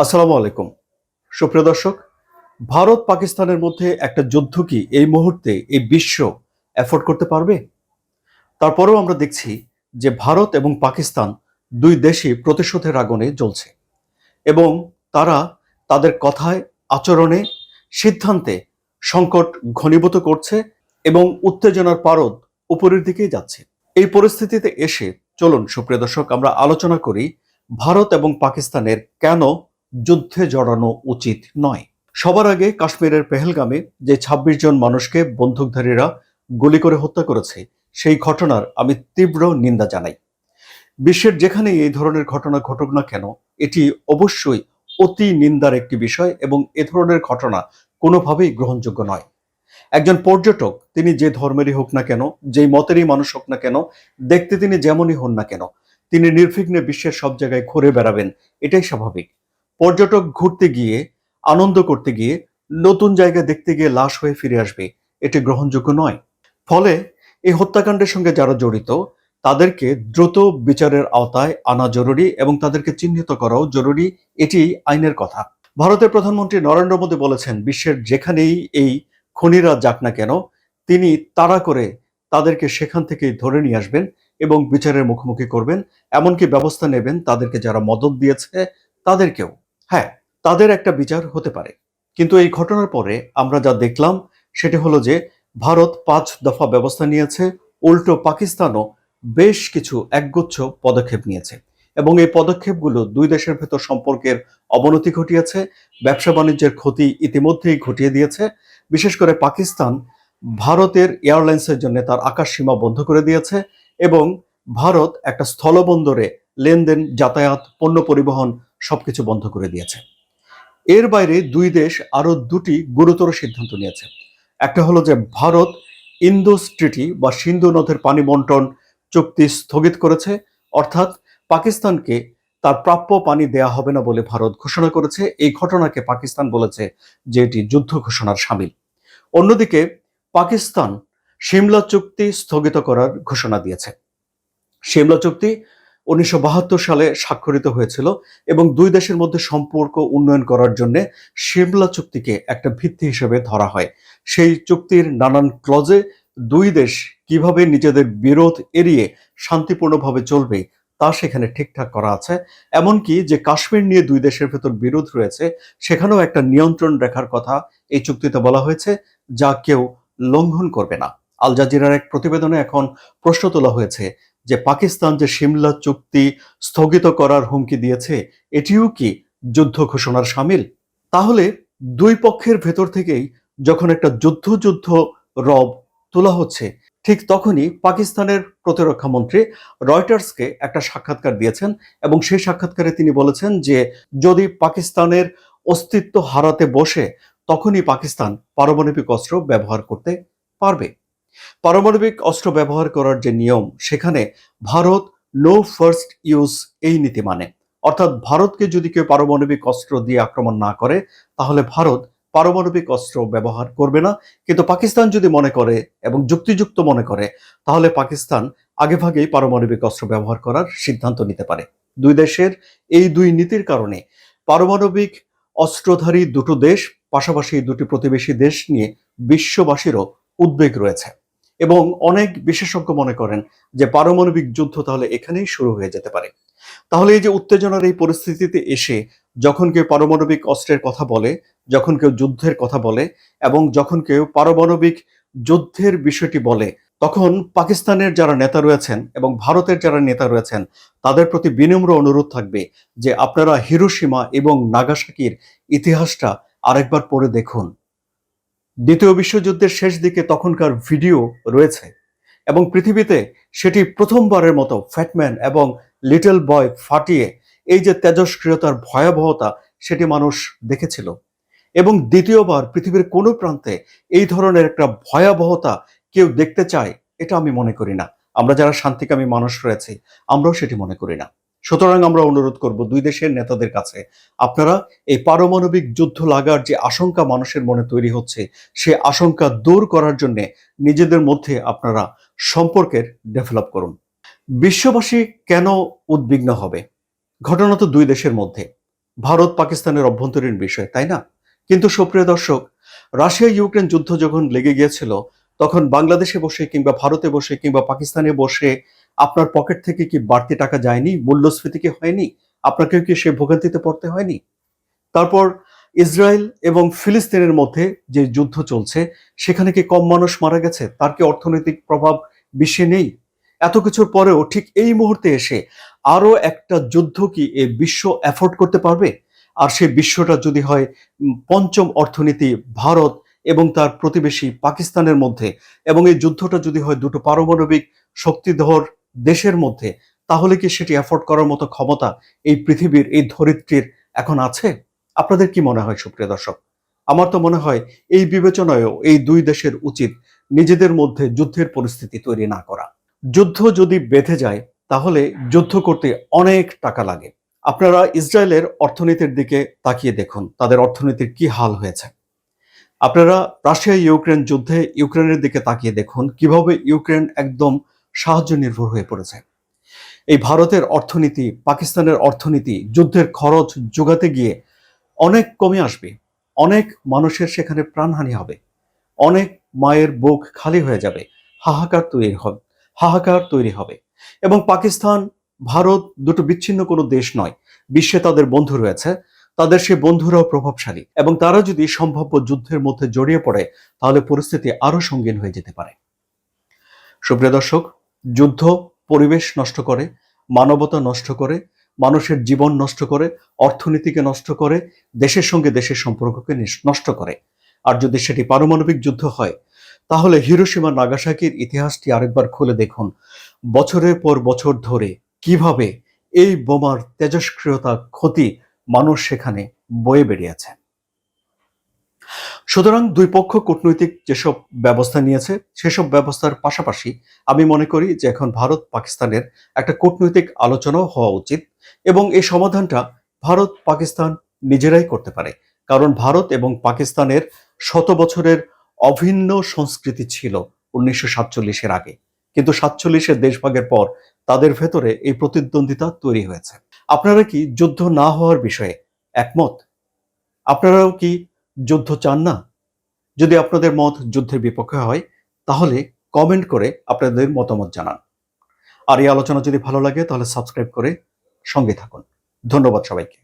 আসসালামু আলাইকুম। সুপ্রিয় দর্শক, ভারত পাকিস্তানের মধ্যে একটা যুদ্ধ কি এই মুহূর্তে এই বিশ্ব এফোর্ড করতে পারবে? তারপরেও আমরা দেখছি যে ভারত এবং পাকিস্তান দুই দেশই প্রতিশোধের আগুনে জ্বলছে এবং তারা তাদের কথায়, আচরণে, সিদ্ধান্তে সংকট ঘনীভূত করছে এবং উত্তেজনার পারদ উপরের দিকেই যাচ্ছে। এই পরিস্থিতিতে এসে চলুন, সুপ্রিয় দর্শক, আমরা আলোচনা করি ভারত এবং পাকিস্তানের কেন যুদ্ধে জড়ানো উচিত নয়। সবার আগে কাশ্মীরের পেহেলগামে যে ২৬ জন মানুষকে বন্দুকধারীরা গুলি করে হত্যা করেছে, সেই ঘটনার আমি তীব্র নিন্দা জানাই। বিশ্বের যেখানেই এই ধরনের ঘটনা ঘটুক না কেন, এটি অবশ্যই অতি নিন্দার একটি বিষয় এবং এ ধরনের ঘটনা কোনোভাবেই গ্রহণযোগ্য নয়। একজন পর্যটক, তিনি যে ধর্মেরই হোক না কেন, যেই মতেরই মানুষ হোক না কেন, দেখতে তিনি যেমনই হন না কেন, তিনি নির্বিঘ্নে বিশ্বের সব জায়গায় ঘুরে বেড়াবেন, এটাই স্বাভাবিক। পর্যটক ঘুরতে গিয়ে, আনন্দ করতে গিয়ে, নতুন জায়গা দেখতে গিয়ে লাশ হয়ে ফিরে আসবে, এটি গ্রহণযোগ্য নয়। ফলে এই হত্যাকাণ্ডের সঙ্গে যারা জড়িত, তাদেরকে দ্রুত বিচারের আওতায় আনা জরুরি এবং তাদেরকে চিহ্নিত করাও জরুরি, এটি আইনের কথা। ভারতের প্রধানমন্ত্রী নরেন্দ্র মোদী বলেছেন, বিশ্বের যেখানেই এই খনিরা যাক না কেন, তিনি তাড়া করে তাদেরকে সেখান থেকে ধরে নিয়ে আসবেন এবং বিচারের মুখোমুখি করবেন। এমনকি ব্যবস্থা নেবেন তাদেরকে যারা মদত দিয়েছে, তাদেরকেও। হ্যাঁ তাদের একটা বিচার হতে পারে। কিন্তু এই ঘটনার পরে আমরা যা দেখলাম সেটি হলো যে ভারত পাঁচ দফা ব্যবস্থা নিয়েছে, উল্টো পাকিস্তানও বেশ কিছু একগুচ্ছ পদক্ষেপ নিয়েছে এবং এই পদক্ষেপগুলো দুই দেশের ভেতর সম্পর্কের অবনতি ঘটিয়েছে, ব্যবসা বাণিজ্যের ক্ষতি ইতিমধ্যেই ঘটিয়ে দিয়েছে। বিশেষ করে পাকিস্তান ভারতের এয়ারলাইন্সের জন্য তার আকাশ সীমা বন্ধ করে দিয়েছে এবং ভারত একটা স্থলবন্দরে লেনদেন, যাতায়াত, পণ্য পরিবহন সবকিছু বন্ধ করে দিয়েছে। এর বাইরে দুই দেশ আরও দুটি গুরুতর সিদ্ধান্ত নিয়েছে। একটা হলো যে ভারত ইন্দোস ট্রিটি বা সিন্ধু নদের পানি বন্টন চুক্তি স্থগিত করেছে, অর্থাৎ পাকিস্তানকে তার প্রাপ্য পানি দেয়া হবে না বলে ভারত ঘোষণা করেছে। এই ঘটনাকে পাকিস্তান বলেছে যে এটি যুদ্ধ ঘোষণার সামিল। অন্যদিকে পাকিস্তান সিমলা চুক্তি স্থগিত করার ঘোষণা দিয়েছে। সিমলা চুক্তি উনিশশো বাহাত্তর সালে স্বাক্ষরিত হয়েছিল এবং দুই দেশের মধ্যে সম্পর্ক উন্নয়ন করার জন্য সিমলা চুক্তিকে একটা ভিত্তি হিসেবে ধরা হয়। সেই চুক্তির নানান ক্লজে দুই দেশ কীভাবে নিজেদের বিরোধ এড়িয়ে শান্তিপূর্ণভাবে চলবে তা সেখানে ঠিকঠাক করা আছে। এমনকি যে কাশ্মীর নিয়ে দুই দেশের ভেতর বিরোধ রয়েছে, সেখানেও একটা নিয়ন্ত্রণ রেখার কথা এই চুক্তিতে বলা হয়েছে, যা কেউ লঙ্ঘন করবে না। আল জাজিরার এক প্রতিবেদনে এখন প্রশ্ন তোলা হয়েছে যে পাকিস্তান যে সিমলা চুক্তি স্থগিত করার হুমকি দিয়েছে, এটিও কি যুদ্ধ ঘোষণার সামিল? তাহলে দুই পক্ষের ভেতর থেকেই যখন একটা যুদ্ধ যুদ্ধ রব তোলা হচ্ছে, ঠিক তখনই পাকিস্তানের প্রতিরক্ষা মন্ত্রী রয়টার্সকে একটা সাক্ষাৎকার দিয়েছেন এবং সেই সাক্ষাৎকারে তিনি বলেছেন যে, যদি পাকিস্তানের অস্তিত্ব হারাতে বসে, তখনই পাকিস্তান পারমাণবিক অস্ত্র ব্যবহার করতে পারবে। পারমাণবিক অস্ত্র ব্যবহার করার যে নিয়ম, সেখানে ভারত নো ফার্স্ট ইউজ এই নীতি মানে। অর্থাৎ ভারতকে যদি কেউ পারমাণবিক অস্ত্র দিয়ে আক্রমণ না করে, তাহলে ভারত পারমাণবিক অস্ত্র ব্যবহার করবে না। কিন্তু পাকিস্তান যদি মনে করে এবং যুক্তিযুক্ত মনে করে, তাহলে পাকিস্তান আগেভাগেই পারমাণবিক অস্ত্র ব্যবহার করার সিদ্ধান্ত নিতে পারে। দুই দেশের এই দুই নীতির কারণে পারমাণবিক অস্ত্রধারী দুটো দেশ, পাশাপাশি দুটি প্রতিবেশী দেশ নিয়ে বিশ্ববাসীরও উদ্বেগ রয়েছে। এবং অনেক বিশেষজ্ঞ মনে করেন যে পারমাণবিক যুদ্ধ তাহলে এখানেই শুরু হয়ে যেতে পারে। তাহলে এই যে উত্তেজনার এই পরিস্থিতিতে এসে যখন কেউ পারমাণবিক অস্ত্রের কথা বলে, যখন কেউ যুদ্ধের কথা বলে এবং যখন কেউ পারমাণবিক যুদ্ধের বিষয়টি বলে, তখন পাকিস্তানের যারা নেতা রয়েছেন এবং ভারতের যারা নেতা রয়েছেন, তাদের প্রতি বিনম্র অনুরোধ থাকবে যে আপনারা হিরোসীমা এবং নাগাসাকির ইতিহাসটা আরেকবার পড়ে দেখুন। দ্বিতীয় বিশ্বযুদ্ধের শেষ দিকে তখনকার ভিডিও রয়েছে এবং পৃথিবীতে সেটি প্রথমবারের মতো ফ্যাটম্যান এবং লিটল বয় ফাটিয়ে এই যে তেজস্ক্রিয়তার ভয়াবহতা সেটি মানুষ দেখেছিল। এবং দ্বিতীয়বার পৃথিবীর কোনো প্রান্তে এই ধরনের একটা ভয়াবহতা কেউ দেখতে চায়, এটা আমি মনে করি না। আমরা যারা শান্তিকামী মানুষ রয়েছে, আমরাও সেটি মনে করি না। সুতরাং আমরা অনুরোধ করব দুই দেশের নেতাদের কাছে, আপনারা এই পারমাণবিক যুদ্ধ লাগার যে আশঙ্কা মানুষের মনে তৈরি হচ্ছে, সে আশঙ্কা দূর করার জন্য নিজেদের মধ্যে আপনারা সম্পর্কের ডেভেলপ করুন। বিশ্ববাসী কেন উদ্বিগ্ন হবে? ঘটনা তো দুই দেশের মধ্যে, ভারত পাকিস্তানের অভ্যন্তরীণ বিষয়, তাই না? কিন্তু সুপ্রিয় দর্শক রাশিয়া ইউক্রেন যুদ্ধ যখন লেগে গিয়েছিল, তখন বাংলাদেশে বসে কিংবা ভারতে বসে কিংবা পাকিস্তানে বসে আপনার পকেট থেকে কি বাড়তি টাকা যায়নি? মূল্যস্ফীতি কি হয়নি? আপনাকে কি সে ভোগান্তিতে পড়তে হয়নি? তারপর ইসরায়েল এবং ফিলিস্তিনের মধ্যে যে যুদ্ধ চলছে, সেখানে কি কম মানুষ মারা গেছে? তার কি অর্থনৈতিক প্রভাব বিশ্বে নেই? এত কিছুর পরেও ঠিক এই মুহূর্তে এসে আরও একটা যুদ্ধ কি এ বিশ্ব অ্যাফোর্ড করতে পারবে? আর সেই বিশ্বটা যদি হয় পঞ্চম অর্থনীতি ভারত এবং তার প্রতিবেশী পাকিস্তানের মধ্যে এবং এই যুদ্ধটা যদি হয় দুটো পারমাণবিক শক্তিধর দেশের মধ্যে, তাহলে কি সেটি অ্যাফোর্ড করার মতো ক্ষমতা এই পৃথিবীর, এই ধরিত্রীর এখন আছে? আপনাদের কি মনে হয়, সুপ্রিয় দর্শক? আমার তো মনে হয়, এই বিবেচনায়ও এই দুই দেশের উচিত নিজেদের মধ্যে যুদ্ধের পরিস্থিতি তৈরি না করা। যুদ্ধ যদি বেঁধে যায়, তাহলে যুদ্ধ করতে অনেক টাকা লাগে। আপনারা ইসরায়েলের অর্থনীতির দিকে তাকিয়ে দেখুন, তাদের অর্থনীতির কি হাল হয়েছে। আপনারা রাশিয়া ইউক্রেন যুদ্ধে ইউক্রেনের দিকে তাকিয়ে দেখুন, কীভাবে ইউক্রেন একদম সাহায্য নির্ভর হয়ে পড়েছে। এই ভারতের অর্থনীতি, পাকিস্তানের অর্থনীতি, যুদ্ধের খরচ যোগাতে গিয়ে অনেক কমে আসবে, অনেক মানুষের সেখানে প্রাণহানি হবে, অনেক মায়ের বুক খালি হয়ে যাবে, হাহাকার তৈরি হবে হাহাকার তৈরি হবে। এবং পাকিস্তান, ভারত দুটো বিচ্ছিন্ন কোনো দেশ নয়, বিশ্বে তাদের বন্ধু রয়েছে, তাদের সে বন্ধুরাও প্রভাবশালী এবং তারা যদি সম্ভাব্য যুদ্ধের মধ্যে জড়িয়ে পড়ে, তাহলে পরিস্থিতি আরও সঙ্গীন হয়ে যেতে পারে। সুপ্রিয় দর্শক যুদ্ধ পরিবেশ নষ্ট করে, মানবতা নষ্ট করে, মানুষের জীবন নষ্ট করে, অর্থনীতিকে নষ্ট করে, দেশের সঙ্গে দেশের সম্পর্ককে নষ্ট করে। আর যদি সেটি পারমাণবিক যুদ্ধ হয়, তাহলে হিরোসীমা নাগাসাকির ইতিহাসটি আরেকবার খুলে দেখুন। বছরের পর বছর ধরে কীভাবে এই বোমার তেজস্ক্রিয়তা ক্ষতি মানুষ সেখানে বয়ে বেরিয়েছে সুতরাং দুই পক্ষ কূটনৈতিক যেসব ব্যবস্থা নিয়েছে, সেসব ব্যবস্থার পাশাপাশি আমি মনে করি যে এখন ভারত পাকিস্তানের একটা কূটনৈতিক আলোচনাও হওয়া উচিত এবং এই সমাধানটা ভারত পাকিস্তান নিজেরাই করতে পারে। কারণ ভারত এবং পাকিস্তানের শত বছরের অভিন্ন সংস্কৃতি ছিল উনিশশো সাতচল্লিশের আগে। কিন্তু সাতচল্লিশের দেশভাগের পর তাদের ভেতরে এই প্রতিদ্বন্দ্বিতা তৈরি হয়েছে। আপনারা কি যুদ্ধ না হওয়ার বিষয়ে একমত? আপনারাও কি যুদ্ধ চান না? যদি আপনাদের মত যুদ্ধের বিপক্ষে হয়, তাহলে কমেন্ট করে আপনাদের মতামত জানান। আর এই আলোচনা যদি ভালো লাগে, তাহলে সাবস্ক্রাইব করে সঙ্গে থাকুন। ধন্যবাদ সবাইকে।